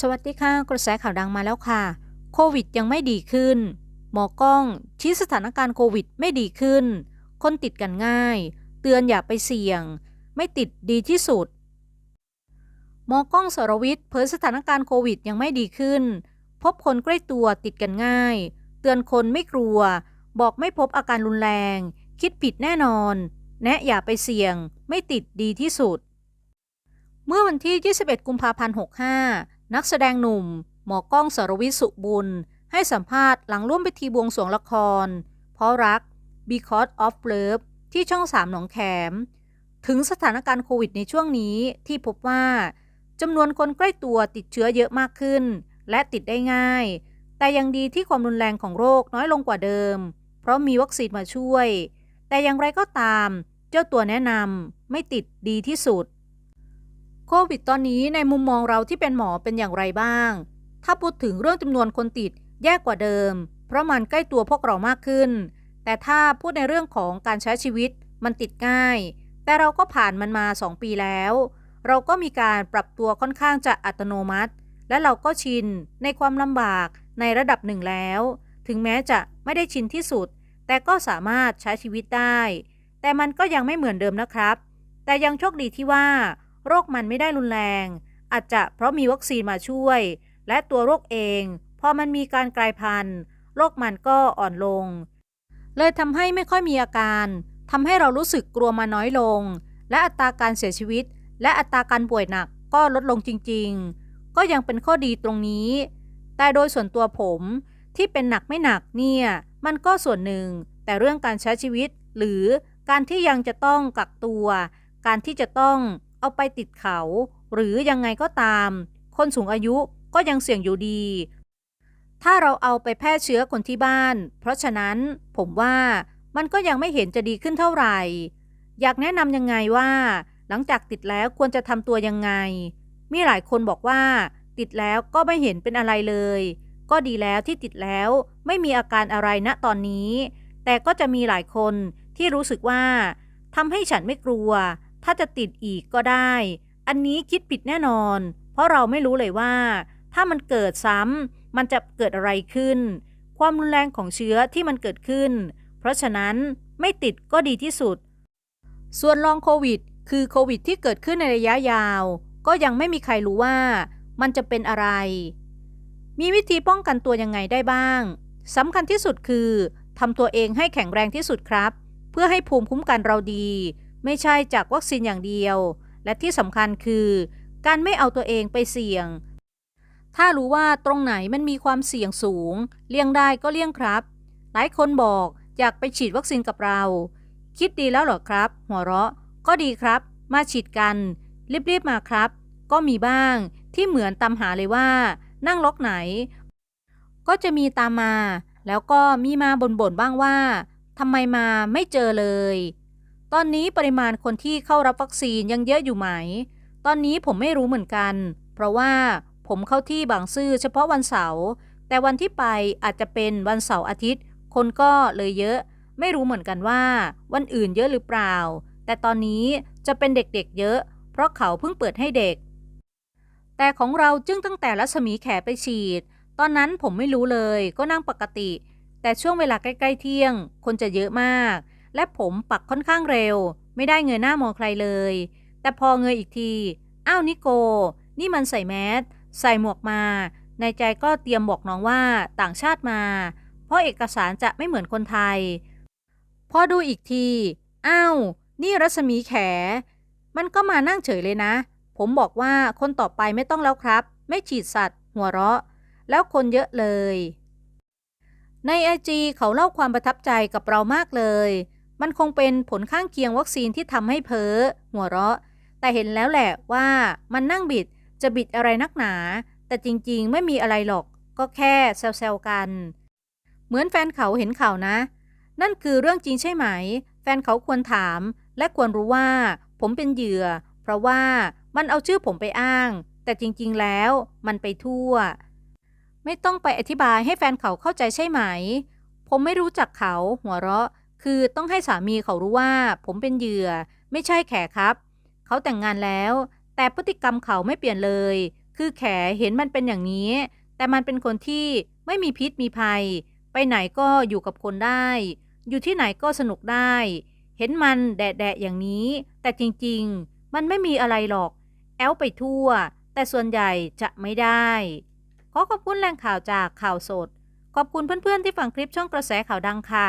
สวัสดีค่ะ กระแสข่าวดังมาแล้วค่ะ โควิดยังไม่ดีขึ้น หมอกล้องชี้สถานการณ์โควิดไม่ดีขึ้น คนติดกันง่าย เตือนอย่าไปเสี่ยง ไม่ติดดีที่สุด หมอกล้องสรวิทย์เผยสถานการณ์โควิดยังไม่ดีขึ้น พบคนใกล้ตัวติดกันง่าย เตือนคนไม่กลัว บอกไม่พบอาการรุนแรง คิดผิดแน่นอน แนะอย่าไปเสี่ยง ไม่ติดดีที่สุด เมื่อวันที่ 21 กุมภาพันธ์ 65 นักแสดงหนุ่ม หมอกล้องสรวิสุบุญ ให้สัมภาษณ์หลังร่วมพิธีบวงสรวงละคร เพราะรัก Because of Love ที่ช่อง3หนองแขม ถึงสถานการณ์โควิดในช่วงนี้ที่พบว่าจำนวนคนใกล้ตัวติดเชื้อเยอะมากขึ้น และติดได้ง่าย แต่ยังดีที่ความรุนแรงของโรคน้อยลงกว่าเดิม เพราะมีวัคซีนมาช่วย แต่อย่างไรก็ตาม เจ้าตัวแนะนำไม่ติดดีที่สุด โควิดตอนนี้ในมุมมองเราที่เป็นหมอเป็นอย่างไรบ้าง ถ้าพูดถึงเรื่องจำนวนคนติดแย่กว่าเดิม เพราะมันใกล้ตัวพวกเรามากขึ้น แต่ถ้าพูดในเรื่องของการใช้ชีวิตมันติดง่าย แต่เราก็ผ่านมันมา 2 ปีแล้ว เราก็มีการปรับตัวค่อนข้างจะอัตโนมัติ และเราก็ชินในความลำบากในระดับหนึ่งแล้ว ถึงแม้จะไม่ได้ชินที่สุด แต่ก็สามารถใช้ชีวิตได้ แต่มันก็ยังไม่เหมือนเดิมนะครับ แต่ยังโชคดีที่ว่า โรคมันไม่ได้รุนแรง อาจจะเพราะมีวัคซีนมาช่วย และตัวโรคเองพอมันมีการกลายพันธุ์โรคมันก็อ่อนลง เลยทำให้ไม่ค่อยมีอาการทำให้เรารู้สึกกลัวมาน้อยลง และอัตราการเสียชีวิต และอัตราการป่วยหนักก็ลดลงจริง ๆ ก็ยังเป็นข้อดีตรงนี้ แต่โดยส่วนตัวผมที่เป็นหนักไม่หนักเนี่ย มันก็ส่วนหนึ่ง แต่เรื่องการใช้ชีวิต หรือการที่ยังจะต้องกักตัว การที่จะต้อง เอาไปติดเขา หรือยังไงก็ตาม คนสูงอายุก็ยังเสี่ยงอยู่ดี ถ้าเราเอาไปแพร่เชื้อคนที่บ้าน เพราะฉะนั้นผมว่ามันก็ยังไม่เห็นจะดีขึ้นเท่าไหร่ อยากแนะนำยังไงว่า หลังจากติดแล้วควรจะทำตัวยังไง มีหลายคนบอกว่า ติดแล้วก็ไม่เห็นเป็นอะไรเลย ก็ดีแล้วที่ติดแล้วไม่มีอาการอะไรณตอนนี้ แต่ก็จะมีหลายคนที่รู้สึกว่าทำให้ฉันไม่กลัว ถ้าจะติดอีกก็ได้ อันนี้คิดผิดแน่นอน เพราะเราไม่รู้เลยว่า ถ้ามันเกิดซ้ำมันจะเกิดอะไรขึ้น ความรุนแรงของเชื้อที่มันเกิดขึ้น เพราะฉะนั้นไม่ติดก็ดีที่สุด ส่วนลองโควิด คือโควิดที่เกิดขึ้นในระยะยาว ก็ยังไม่มีใครรู้ว่า มันจะเป็นอะไร มีวิธีป้องกันตัวยังไงได้บ้างสำคัญที่สุดคือทำตัวเองให้แข็งแรงที่สุดครับ เพื่อให้ภูมิคุ้มกันเราดี ไม่ใช่จากวัคซีนอย่างเดียว และที่สำคัญคือ การไม่เอาตัวเองไปเสี่ยง ถ้ารู้ว่าตรงไหนมันมีความเสี่ยงสูง เลี่ยงได้ก็เลี่ยงครับ หลายคนบอกอยากไปฉีดวัคซีนกับเรา คิดดีแล้วหรอครับ หัวเราะ ก็ดีครับ มาฉีดกัน รีบๆมาครับ ก็มีบ้างที่เหมือนตามหาเลยว่า นั่งล็อกไหน ก็จะมีตามมา แล้วก็มีมาบ่นๆบ้างว่าทำไมมาไม่เจอเลย ตอนนี้ปริมาณคนที่เข้ารับวัคซีนยังเยอะอยู่ไหม ตอนนี้ผมไม่รู้เหมือนกัน เพราะว่าผมเข้าที่บางซื่อเฉพาะวันเสาร์ แต่วันที่ไปอาจจะเป็นวันเสาร์อาทิตย์ คนก็เลยเยอะ ไม่รู้เหมือนกันว่า วันอื่นเยอะหรือเปล่า แต่ตอนนี้จะเป็นเด็กๆเยอะ เพราะเขาเพิ่งเปิดให้เด็ก แต่ของเราจึงตั้งแต่รัศมีแขไปฉีด ตอนนั้นผมไม่รู้เลยก็นั่งปกติ แต่ช่วงเวลาใกล้ ๆ เที่ยง คนจะเยอะมาก และผมปักค่อนข้างเร็ว ไม่ได้เงยหน้ามองใครเลย แต่พอเงยอีกที อ้าวนิโก นี่มันใส่แมสใส่หมวกมา ในใจก็เตรียมบอกน้องว่าต่างชาติมา เพราะเอกสารจะไม่เหมือนคนไทย พอดูอีกที อ้าว นี่รัศมีแข มันก็มานั่งเฉยเลยนะ ผมบอกว่าคนต่อไปไม่ต้องแล้วครับ ไม่ฉีดสัตว์ หัวเราะ แล้วคนเยอะเลย ในไอจีเขาเล่าความประทับใจกับเรามากเลย มันคงเป็นผลข้างเคียงวัคซีนที่ทำให้เพ้อหัวเราะ แต่เห็นแล้วแหละว่ามันนั่งบิดจะบิดอะไรนักหนา แต่จริงๆ ไม่มีอะไรหรอก ก็แค่แซวๆกัน เหมือนแฟนเขาเห็นข่าวนะ นั่นคือเรื่องจริงใช่ไหม แฟนเขาควรถาม และควรรู้ว่า ผมเป็นเหยื่อ เพราะว่ามันเอาชื่อผมไปอ้าง แต่จริงๆ แล้วมันไปทั่ว ไม่ต้องไปอธิบายให้แฟนเขาเข้าใจใช่ไหม ผมไม่รู้จักเขาหัวเราะ คือต้องให้สามีเขารู้ว่า ผมเป็นเหยื่อ ไม่ใช่แขกครับ เขาแต่งงานแล้ว แต่พฤติกรรมเขาไม่เปลี่ยนเลย คือแขเห็นมันเป็นอย่างนี้ แต่มันเป็นคนที่ไม่มีพิษมีภัย ไปไหนก็อยู่กับคนได้ อยู่ที่ไหนก็สนุกได้ เห็นมันแดะๆอย่างนี้ แต่จริงๆ มันไม่มีอะไรหรอก แอลไปทั่ว แต่ส่วนใหญ่จะไม่ได้ ขอขอบคุณแหล่งข่าวจากข่าวสด ขอบคุณเพื่อนๆที่ฟังคลิปช่องกระแสข่าวดังค่ะ